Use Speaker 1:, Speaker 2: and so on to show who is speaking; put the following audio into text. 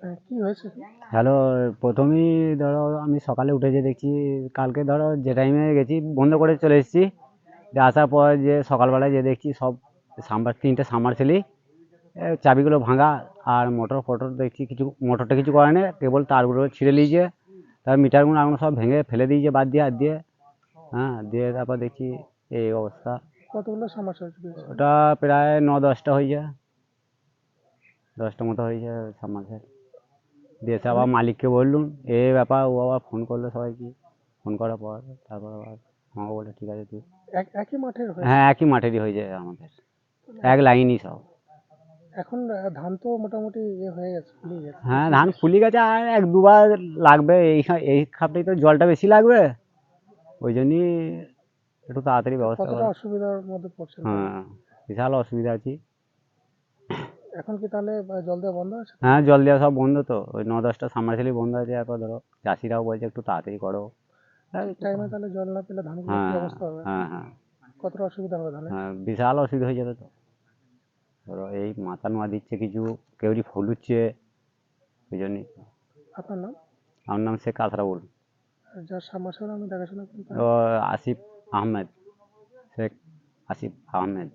Speaker 1: হ্যাঁ, কি হয়েছে?
Speaker 2: হ্যালো প্রথমেই ধরো আমি সকালে উঠে যে দেখছি কালকে ধরো যে টাইমে গেছি বন্ধ করে চলে এসেছি। দিয়ে আসার পর যে সকালবেলায় যে দেখছি সব সাম্বার তিনটে সাবমার্সেলই চাবিগুলো ভাঙা আর মোটর ফোটর দেখছি কিছু মোটরটা কিছু করে না কেবল তারগুলো ছিঁড়ে নিয়েছে। তার মিটারগুলো আগুন সব ভেঙে ফেলে দিয়েছে বাদ দিয়ে আর দিয়ে। হ্যাঁ দিয়ে তারপর দেখছি এই অবস্থা।
Speaker 1: কতগুলো সমস্যা
Speaker 2: ওটা প্রায় ন দশটা হয়ে যায় দশটা মতো হয়ে যায় সাবমার্সেল দিয়ে এসে আবার মালিককে বললুম এ ব্যাপার ও আবার ফোন করল সবাইকে। ফোন করার পর তারপর আবার আমাকে বলল ঠিক আছে তুই
Speaker 1: এক একই মাঠের
Speaker 2: হ্যাঁ একই মাঠেরই হয়ে যায় আমাদের। এক লাইনই সব।
Speaker 1: এখন ধান তো মোটামুটি ইয়ে হয়ে গেছে
Speaker 2: হ্যাঁ ধান ফুলি গেছে আর এক দুবার লাগবে। এই এই খাপটাই তো জলটা বেশি লাগবে। ওই জন্যই একটু তাড়াতাড়ি ব্যবস্থা
Speaker 1: অসুবিধার মধ্যে পড়ছে
Speaker 2: হ্যাঁ বিশাল অসুবিধা আছি।
Speaker 1: এখন কি তাহলে জল দেওয়া বন্ধ আছে?
Speaker 2: হ্যাঁ জল দেওয়া সব বন্ধ তো। ওই ন দশটা সাবমার্সেলই বন্ধ আছে তারপর ধরো চাষিরাও বলছে একটু তাড়াতাড়ি করো। হ্যাঁ,
Speaker 1: টাইমে তাহলে জল না পেলে ধানগুলো কি
Speaker 2: হ্যাঁ
Speaker 1: অবস্থা হবে?
Speaker 2: হ্যাঁ হ্যাঁ।
Speaker 1: কতটা অসুবিধা হবে ধানে
Speaker 2: হ্যাঁ বিশাল অসুবিধা হয়ে যাবে তো। ধরো এই মাথা নোয়া দিচ্ছে কিছু কেউরি ফুলুচ্ছে ওই জন্যই।
Speaker 1: আপনার নাম?
Speaker 2: আমার নাম শেখ আশরাফুল
Speaker 1: আর যার সাবমার্সিবল আমি দেখাশোনা করি
Speaker 2: আসিফ আহমেদ। শেখ আসিফ আহমেদ।